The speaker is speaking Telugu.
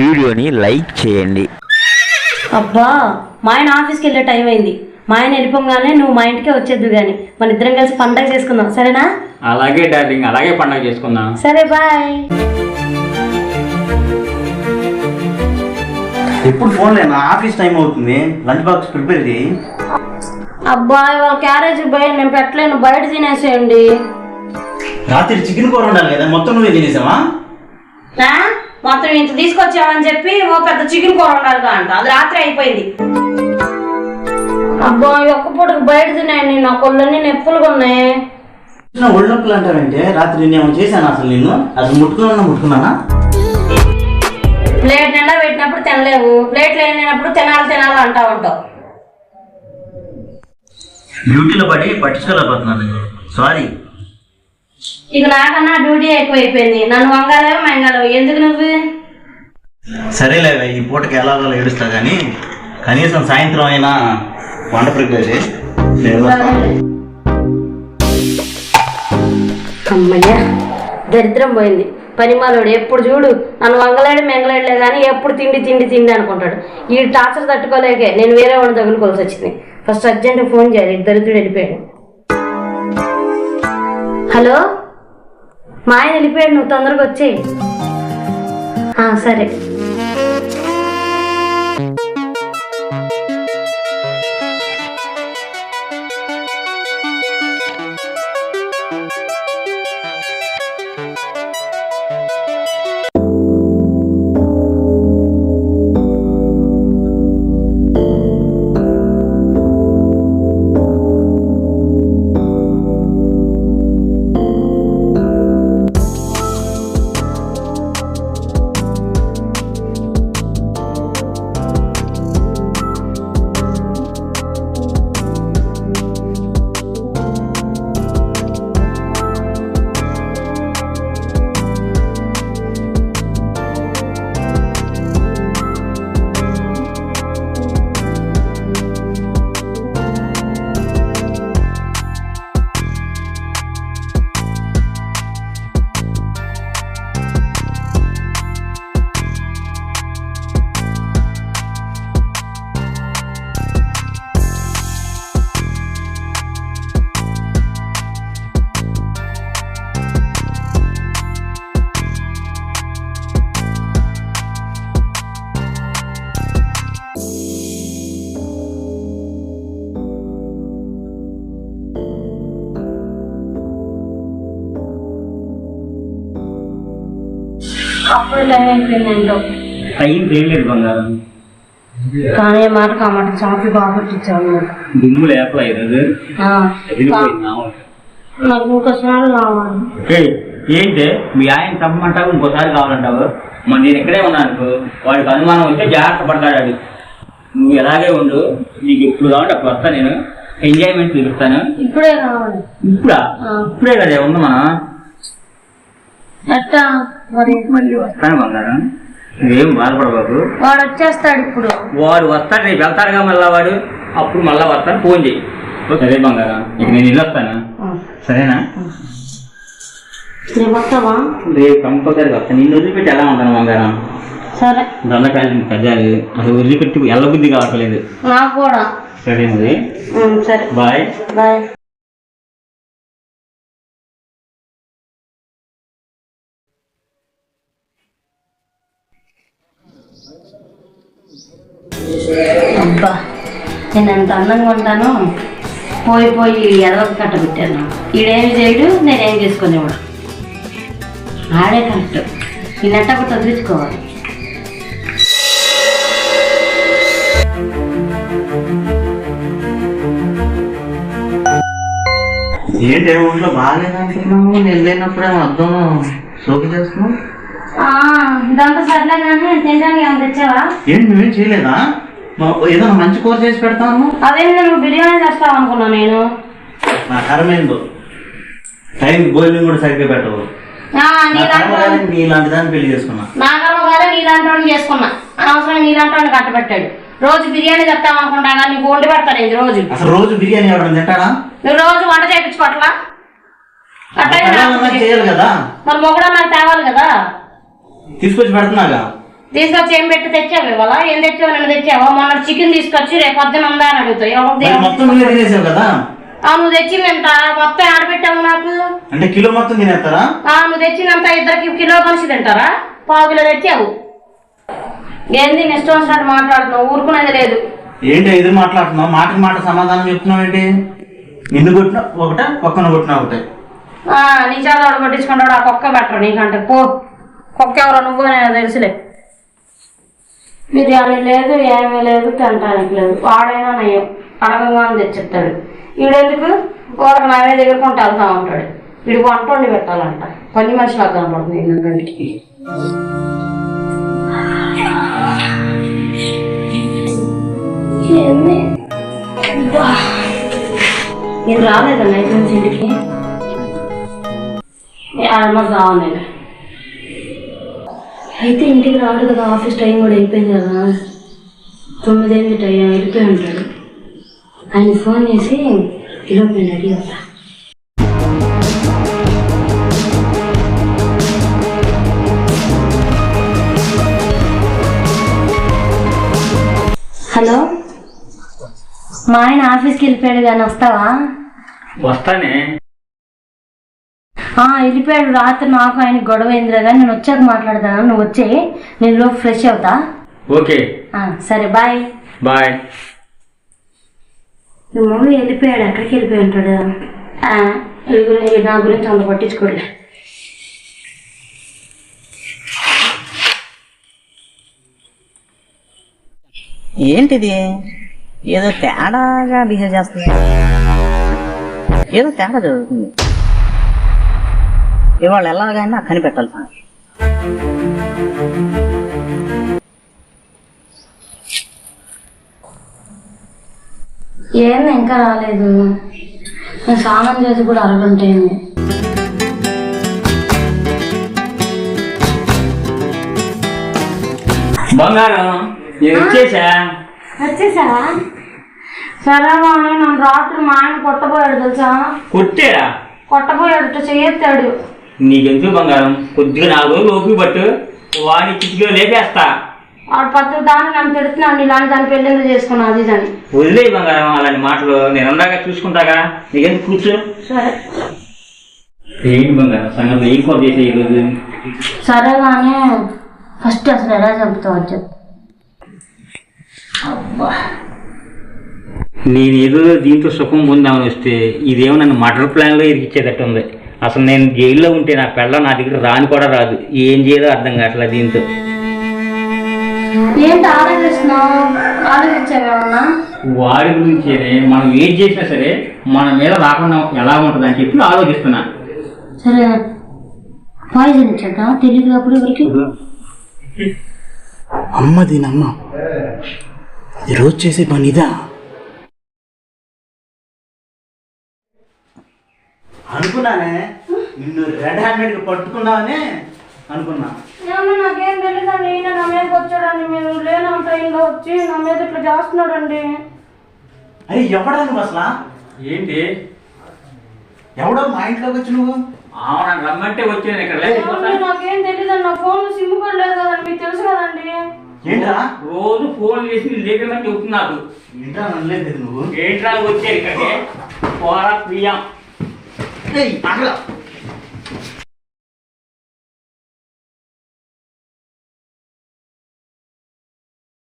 వీడియోని లైక్ చేయండి. అబ్బా మా ఆయన ఆఫీస్కి వెళ్ళే టైం అయింది. మా ఆయన వెళ్ళిపోగానే నువ్వు మా ఇంటికే వచ్చేద్దు కానీ మన ఇద్దరం కలిసి పండగ చేసుకుందాం సరేనా? అలాగే డార్లింగ్ అలాగే పండగ చేసుకుందాం. సరే బాయ్. ఎప్పుడు ఫోన్ లేదు ఆఫీస్ టైం అవుతుంది. లంచ్ బాక్స్ ప్రిపేర్ చేయి. అబ్బా ఇవాళ క్యారేజ్ బయట నేను పెట్టలేను. బయట తినేసేయండి. రాత్రి చికెన్ కూర ఉండాలి కదా. మొత్తం నువ్వే తినేసావా? మొత్తం ఇంత తీసుకొచ్చామని చెప్పి ఓ పెద్ద చికెన్ కూర ఉండాలిగా అంట అది రాత్రి అయిపోయింది. అబ్బా ఈ ఒక్క పూటకి బయట తినేయండి నా కొళ్ళని నొప్పులుగా ఉన్నాయి. ఒళ్ళు నొప్పులు అంటావంటే రాత్రి నేను చేశాను అసలు నిన్ను? అసలు ముట్టుకున్నా ముట్టుకున్నానా? ప్లేట్ నిండా పెట్టినప్పుడు తినలేవు. ప్లేట్ లేనప్పుడు తినాలి తినాలి అంటా ఉంటావు. డ్యూటీలో పడి పట్టించుకోలేకపోతున్నాను. సారీ ఇక నాకన్నా డ్యూటీ ఎక్కువైపోయింది. నన్ను వంగాలేవు మెంగాలేవు? ఎందుకు నువ్వు? సరేలే ఈ పూటకి ఎలాగో ఏడుస్తా కానీ కనీసం సాయంత్రం అయినా వంట ప్రిపేర్ వస్తాను. అమ్మయ్య దరిద్రం పోయింది. పనిమాలోడు ఎప్పుడు చూడు నన్ను వంగలేడు మెంగలేడులే కానీ ఎప్పుడు తిండి తిండి తిండి అనుకుంటాడు. ఈ టార్చర్ తట్టుకోలేకే నేను వేరే వాడిని తగులుకోవాల్సి వచ్చింది. ఫస్ట్ అర్జెంట్ ఫోన్ చేయాలి దరిద్రుడు వెళ్ళిపోయాడు హలో? మా ఆయన వెళ్ళిపోయాడు నువ్వు తొందరగా వచ్చేయి. సరే. టైం తెలియలేదు బంగారం. కానీ ఏ మాట కామాట చాపి బాగుట్టించావు దుమ్ము లేపలా ఈరోజు నాకు ఇంకోసారి కావాలి ఏంటి? మీ ఆయన చంపమంటావు ఇంకోసారి కావాలంటావు? మరి నేను ఇక్కడే ఉన్నాను వాడికి అనుమానం వస్తే జాగ్రత్త పడతాడు. నువ్వు ఎలాగే ఉండు నీకు ఎప్పుడు కావాలంటే అప్పుడు వస్తా నేను. ఎంజాయ్మెంట్ చూపిస్తాను. ఇప్పుడే కావాలి ఇప్పుడా. ఇప్పుడే కదా ఉంది మనం? ఎట్టా మరి మళ్ళీ వస్తాను బంగారం నువ్వేం బాధపడబాకు వాడు వచ్చేస్తాడు ఇప్పుడు. వాడు వస్తాడు రేపు వెళ్తాడుగా మళ్ళా వాడు. అప్పుడు మళ్ళా వస్తాను ఫోన్ చేయి సరే బంగారం ఇక నేను ఇల్లు వస్తాను సరేనా? రేపు వస్తావా? రేపు కంపల్సరీ వస్తాను నిన్ను వదిలిపెట్టి ఎలా ఉంటాను బంగారం? సరే. దొండకాయలు కజ్జాలు అసలు వదిలిపెట్టి ఎల్లబుద్ధి కావట్లేదు. నాకు కూడా. సరే మరి. సరే. బాయ్. బాయ్. అబ్బా నేను ఎంత అందంగా ఉంటాను పోయి పోయి ఎదవ కట్ట పెట్టాను. ఈడేమి చేయడు నేనేం చేసుకునేవాడు. ఆడే కరెక్ట్. ఈ నెట్ట కూడా వదిలించుకోవాలి. ఏంటి ఊళ్ళో బాగాలేదంటున్నావు నేను లేనప్పుడే అర్థం. సోకి చేస్తున్నావు? ఆ, ఇదంతా సర్లే కానీ తినడానికి ఏమైనా తెచ్చావా? ఏంటి నువ్వేం చేయలేదా? ఏదైనా మంచి కూర చేసి పెడతాను. అదేం నువ్వు బిర్యానీ చేస్తావు అనుకున్నా నేను? నా కర్మేందో టైం భోజనం కూడా సరిగ్గా పెట్టవు. నీలాంటి దాన్ని పెళ్ళి చేసుకున్నా. నా కర్మ కాదే నీలాంటి వాడిని చేసుకున్నా. అనవసరం నీలాంటి వాడిని కట్టబెట్టాడు. రోజు బిర్యానీ చెప్తాం అనుకుంటా నీకు వండి పెడతాడు ఇది రోజు. అసలు రోజు బిర్యానీ ఎవరైనా తింటాడా? నువ్వు రోజు వంట చేయించుకోవట్లా? నాకు కర్మ చేయాలి కదా. మరి మొగుడు నాకు తేవాలి కదా? తీసుకొచ్చి పెడుతున్నాగా తీసుకొచ్చి ఏం పెట్టి తెచ్చావు ఇవాళ? ఏం తెచ్చావు? నిన్న తెచ్చావా? మొన్న చికెన్ తీసుకొచ్చి రేపు పొద్దున ఉందా అని అడుగుతావు మొత్తం నువ్వే తినేసావు కదా? ఆ, నువ్వు తెచ్చిందంత? మొత్తం ఆడబెట్టావు నాకు. అంటే కిలో మొత్తం తినేస్తారా? ఆ, నువ్వు తెచ్చినంత ఇద్దరికి కిలో మనిషి తింటారా? పావు కిలో తెచ్చావు. ఏంది నీ ఇష్టం వచ్చినట్టు మాట్లాడుతున్నావు? ఊరుకునేది లేదు. ఏంటి ఎదురు మాట్లాడుతున్నావు? మాటకి మాట సమాధానం చెప్తున్నావు ఏంటి? నిన్ను కొట్టిన ఒకటే పక్కన కొట్టిన ఒకటే. ఆ, నీ చేత కొట్టించుకుంటాడు ఆ కుక్క బెటర్ నీకంటే. పో. కుక్క ఎవరో నువ్వు నేను తెలుసులే. బిర్యానీ లేదు ఏమీ లేదు తినటానికి లేదు. వాడైనా నయ్యం. అడగగానే తెచ్చిస్తాడు. వీడెందుకు వాళ్ళకి నా మీద ఎగురుకుంటూ వెళ్తా ఉంటాడు. వీడికి వంట వండి పెట్టాలంట. పని మనిషిలా కనపడుతుంది? అబ్బా. నేను రాలేదా నైట్ నుంచి ఇంటికి? అమ్మ నేను అయితే ఇంటికి రాడు కదా ఆఫీస్ టైం కూడా అయిపోయింది కదా. తొమ్మిదైంది టైం వెళ్ళిపోయి ఉంటాడు. ఆయన ఫోన్ చేసి ఈలోపు నేను రెడీ అవుతా. హలో? మా ఆయన ఆఫీస్కి వెళ్ళిపోయాడు కానీ వస్తావా? వస్తానే. వెళ్ళిపోయాడు. రాత్రి నాకు ఆయన గొడవ అయిందిరా కానీ నేను వచ్చాక మాట్లాడతాను. నువ్వు వచ్చే. నేను లోపు ఫ్రెష్ అవుతా. ఓకే. ఆ, సరే బాయ్. బాయ్. మమ్మీ వెళ్ళిపోయాడు. ఎక్కడికి వెళ్ళిపోయి ఉంటాడు? నా గురించి అంత పట్టించుకోలే ఏంటిది? ఏదో తేడాగా బిహేవ్ చేస్తుంది ఏదో తేడా జరుగుతుంది. ఇవాళ ఎలాగైనా కనిపెట్టాలి సార్. ఏంది ఇంకా రాలేదు. నేను స్నానం చేసి కూడా అరగంట అయింది బంగారం నేను వచ్చేసా? వచ్చేసావా సరే నన్ను రాత్రి మా ఆయన కొట్టబోయాడు తెలుసా? కొట్టాడా? కొట్టబోయాడు చేయెత్తాడు నీకెందుకు బంగారం. కొద్దిగా నాలుగు రోజులు ఓపిక పట్టు. వాడిని చిటికలో లేపేస్తా. వాడు పత్రిక దాన్ని నన్ను తిడుతున్నాడు. ఇలాంటి దాని పెళ్ళింది చేసుకున్నా అది దాన్ని వదిలే బంగారం. అలాంటి మాటలు నేను అందాక చూసుకుంటాగా. నీకెందుకు కూర్చో. సరే. ఏంటి బంగారం? సంగతి ఏం కోర్ చేసే ఈరోజు సరే కానీ ఫస్ట్ అసలు ఎలా చంపుతావు అని చెప్పు. నేను ఏదో దీంతో సుఖం పొందామని వస్తే ఇదేమో నన్ను మటర్ ప్లాన్లో ఇరికిచ్చేటట్టు ఉంది అసలు నేను జైల్లో ఉంటే నా పిల్ల నా దగ్గర రాని కూడా రాదు. ఏం చేయాలో అర్థం కావట్లేదు దీంతో. ఏంటి ఆలోచిస్తున్నావు? ఆలోచించావేమన్నా వాడి గురించి మనం ఏం చేసినా సరే మన మీద రాకుండా ఎలా ఉంటుంది అని చెప్పి ఆలోచిస్తున్నా. సరే పాయిజన్ తెలియదు అప్పుడు ఎవరికి? అమ్మ దీనమ్మ. ఈరోజు చేసే పని ఇదా? అనుకున్నానే నిన్ను రెడ్ హ్యాండెడ్ పట్టుకున్నావనే అనుకున్నా. నాకేం తెలియదండి ఈయన నా మీదకి వచ్చాడండి మీరు లేని ట్రైన్లో వచ్చి నా మీద ఇట్లా చేస్తున్నాడండి. అరే ఎవడా నువ్వు అసలు? ఏంటి? ఎవడో మా ఇంట్లోకి వచ్చి నువ్వు? అవునా రమ్మంటే వచ్చాను ఇక్కడ ఏమండి, నాకేం తెలియదండి నా ఫోన్ సిమ్ కూడా లేదు కదండి మీకు తెలుసు కదండి. ఏంట్రా? రోజు ఫోన్ చేసి లేకమని చెబుతున్నారు ఏంట్రా అనలేదు నువ్వు? ఏంట్రా వచ్చారు ఇక్కడికి? పోరా ప్రియం 哎，打开了。